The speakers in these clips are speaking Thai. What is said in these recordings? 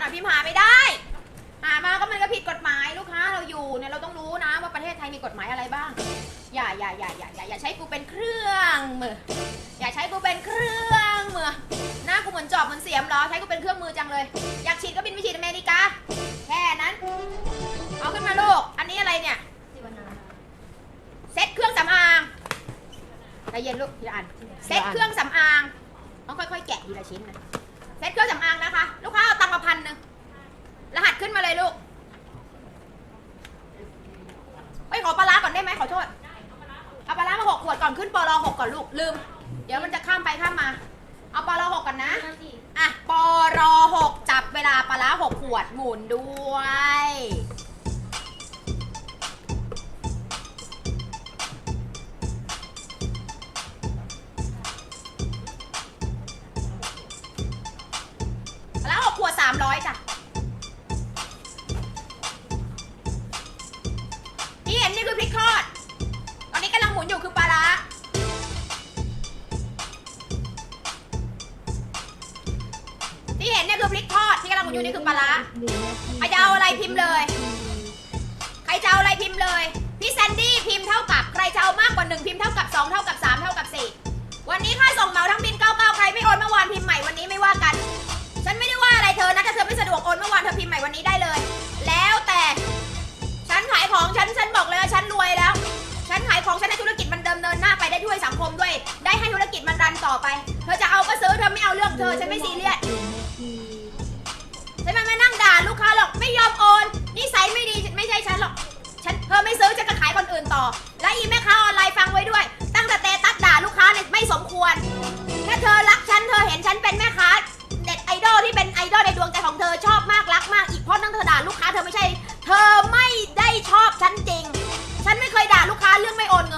หน่อยพิมพ์หาไม่ได้ หามาก็มันก็ผิดกฎหมายลูกค้าเราอยู่เนี่ยเราต้องรู้นะว่าประเทศไทยมีกฎหมายอะไรบ้าง อย่าอย่าอย่าอย่าอย่าอย่าใช้กูเป็นเครื่องมือ อย่าใช้กูเป็นเครื่องมือ หน้ากูเหมือนจอบเหมือนเสียมเหรอ ใช้กูเป็นเครื่องมือจังเลย อยากฉีดก็บินไปฉีดอเมริกา แค่นั้น เอาขึ้นมาลูก อันนี้อะไรเนี่ยเซ็ตเครื่องสำอางใจเย็นลูกทีละอัน เซ็ตเครื่องสำอางต้องค่อยๆแกะทีละชิ้นนะเซ็ตเครื่องสำอางนะคะ ลูกค้าเอา ตังค์มาพันหนึ่งรหัสขึ้นมาเลยลูกเฮ้ยขอปลาร้าก่อนได้ไหมขอโทษเอาปลาร้ามาหกขวดก่อนขึ้นปลหกก่อนลูกลืม เดี๋ยวมันจะข้ามไปข้ามมา เอาปลหกก่อนนะอะปรหกจับเวลาปลาร้าหกขวดหมุนด้วย คือพริกทอดที่กำลังหมุนอยู่นี่คือปลาร้าใครจะเอาอะไรพิมพ์เลย ใครจะเอาอะไรพิมพ์เลย พี่แซนดี้พิมพ์เท่ากับ ใครจะเอามากกว่า 1 พิมพ์เท่ากับ 2 เท่ากับ 3 เท่ากับ 4 วันนี้ค่าส่งเหมาทั้งบิน99ใครไม่โอนเมื่อวานพิมพ์ใหม่วันนี้ไม่ว่ากัน ฉันไม่ได้ว่าอะไรเธอนะถ้าเธอไม่สะดวกโอนเมื่อวานเธอพิมพ์ใหม่ ไม่ยอมโอนนิสัยไม่ดีไม่ใช่ฉันหรอก ฉันเธอไม่ซื้อจะกระขายคนอื่นต่อ และอีแม่ค้าออนไลน์ฟังไว้ด้วย ตั้งแต่เตตัสด่าลูกค้าเนี่ยไม่สมควร ถ้าเธอรักฉันเธอเห็นฉันเป็นแม่ค้าเด็ดไอดอลที่เป็นไอดอลในดวงใจของเธอชอบมากรักมากอีกเพราะนั่งเธอด่าลูกค้าเธอไม่ใช่ เธอไม่ได้ชอบฉันจริง ฉันไม่เคยด่าลูกค้าเรื่องไม่โอนเงิน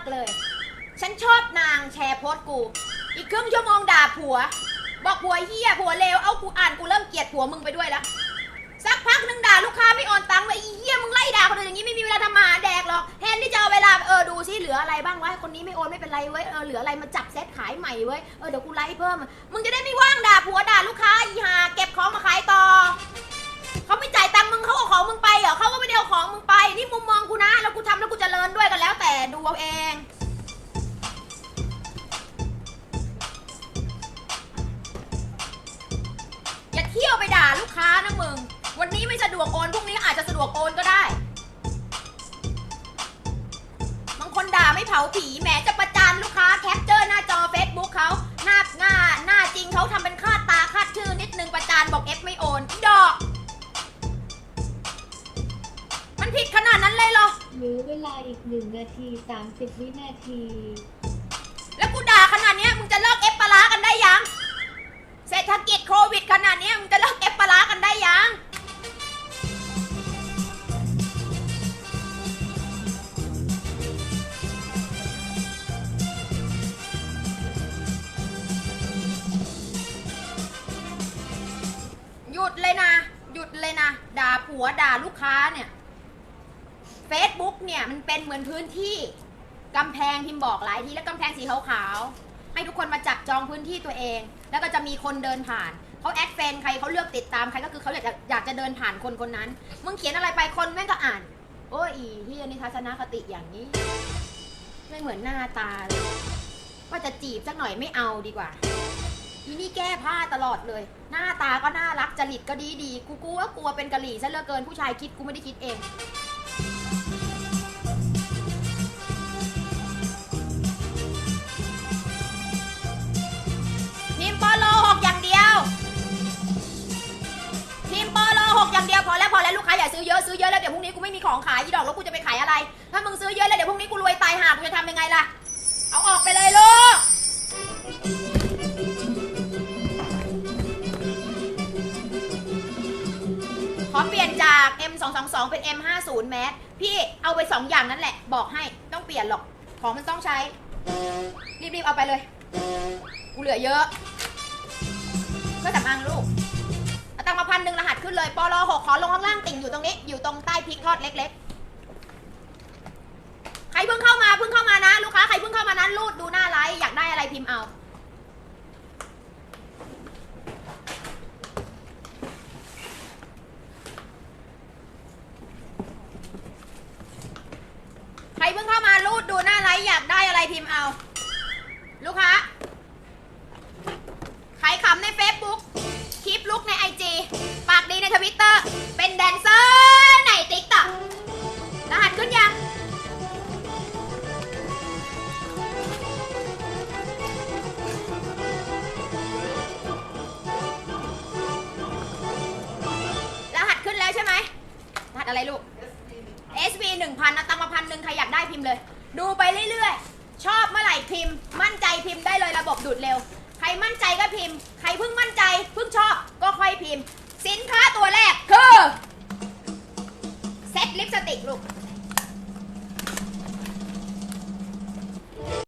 ากเลย ฉันชอบนางแชร์โพสต์กู อีกครึ่งชั่วโมงด่าผัว บอกผัวเฮียผัวเลว เอากูอ่านกูเริ่มเกลียดผัวมึงไปด้วยแล้วสักพักหนึงด่าลูกค้าไม่โอนตังค์เลยอีเหี้ยมึงไล่ด่าคนอื่นอย่างนี้ไม่มีเวลาทำมาแดกหรอกแทนที่จะเอาเวลาเออดูซิเหลืออะไรบ้างวะคนนี้ไม่โอนไม่เป็นไรเว้ยเออเหลืออะไรมาจับเซตขายใหม่เว้ยเออเดี๋ยวกูไล่เพิ่ม มึงจะได้ไม่ว่างด่าผัวด่าลูกค้าอีหาเก็บของมาขายต่อ อย่าเที่ยวไปด่าลูกค้านะมึง วันนี้ไม่สะดวกโอนพรุ่งนี้อาจจะสะดวกโอนก็ได้ บางคนด่าไม่เผาผีแหมจะประจานลูกค้าแคปเจอร์หน้าจอ Facebook เขาหน้าหน้าหน้าจริงเขาทำเป็นคาดตาคาดชื่อนิดนึงประจานบอกเอฟไม่โอนอีดอก มันผิดขนาดนั้นเลยเหรอเหลือเวลาอีกหนึ่งนาทีสามสิบวินาที แล้วกูด่าขนาดเนี้ยมึงจะเลิกเอฟปลาร้ากันได้ยัง เศรษฐกิจโควิดขนาดนี้มึงจะเลิกเอฟปลาร้ากันได้ยังหยุดเลยนะ หยุดเลยนะ ด่าผัวด่าลูกค้าเนี่ย Facebook เนี่ยมันเป็นเหมือนพื้นที่กำแพงพิมพ์บอกหลายทีแล้วกำแพงสีขาวๆให้ทุกคนมาจับจองพื้นที่ตัวเอง แล้วก็จะมีคนเดินผ่านเขาแอดเฟนใครเขาเลือกติดตามใครก็คือเขาอยากจะอยากจะเดินผ่านคนคนนั้นมึงเขียนอะไรไปคนแม่งก็อ่าน โอ้ยอีเที่นี่ทัศนคติอย่างนี้ ไม่เหมือนหน้าตาเลยว่าจะจีบสักหน่อยไม่เอาดีกว่าอีนี่แก้ผ้าตลอดเลย หน้าตาก็น่ารักจริตก็ดีดีกูกลัวกลัวเป็นกะหรี่ซะเหลือเกินผู้ชายคิดกูไม่ได้คิดเอง อย่างเดียวพอแล้วพอแล้วลูกค้าอย่าซื้อเยอะซื้อเยอะแล้วเดี๋ยวพรุ่งนี้กูไม่มีของขายอีดอกแล้วกูจะไปขายอะไร ถ้ามึงซื้อเยอะแล้วเดี๋ยวพรุ่งนี้กูรวยตายหากูจะทำยังไงล่ะ เอาออกไปเลยลูกขอเปลี่ยนจาก M 2 2 2 เป็น M 5 0 แมสพี่เอาไปสองอย่างนั่นแหละ บอกให้ต้องเปลี่ยนหรอก ของมันต้องใช้ รีบๆเอาไปเลย กูเหลือเยอะเพื่อสำอางลูก ขึ้นเลยปลหกขอลงข้างล่างติ่งอยู่ตรงนี้ อยู่ตรงใต้พริกทอดเล็ก ๆ ใครเพิ่งเข้ามาเพิ่งเข้ามานะ ลูกค้าใครเพิ่งเข้ามานั้นรูดดูหน้าไลฟ์อยากได้อะไรพิมพ์เอาใครเพิ่งเข้ามารูดดูหน้าไลฟ์อยากได้อะไรพิมพ์เอา ลูกค้าขายขำใน Facebook คลิปลุกใน IG ปาก ดีในทวิตเตอร์เป็นแดนเซอร์ในติ๊กต็อกรหัสขึ้นยัง รหัสขึ้นแล้วใช่ไหมรหัสอะไรลูก SV 1,000นะตังมาพันหนึ่งใครอยากได้พิมพ์เลย ดูไปเรื่อยๆ ชอบเมื่อไหร่พิมพ์ มั่นใจพิมพ์ได้เลยระบบดูดเร็ว ใครมั่นใจก็พิมพ์ ใครเพิ่งมั่นใจเพิ่งชอบก็ค่อยพิมพ์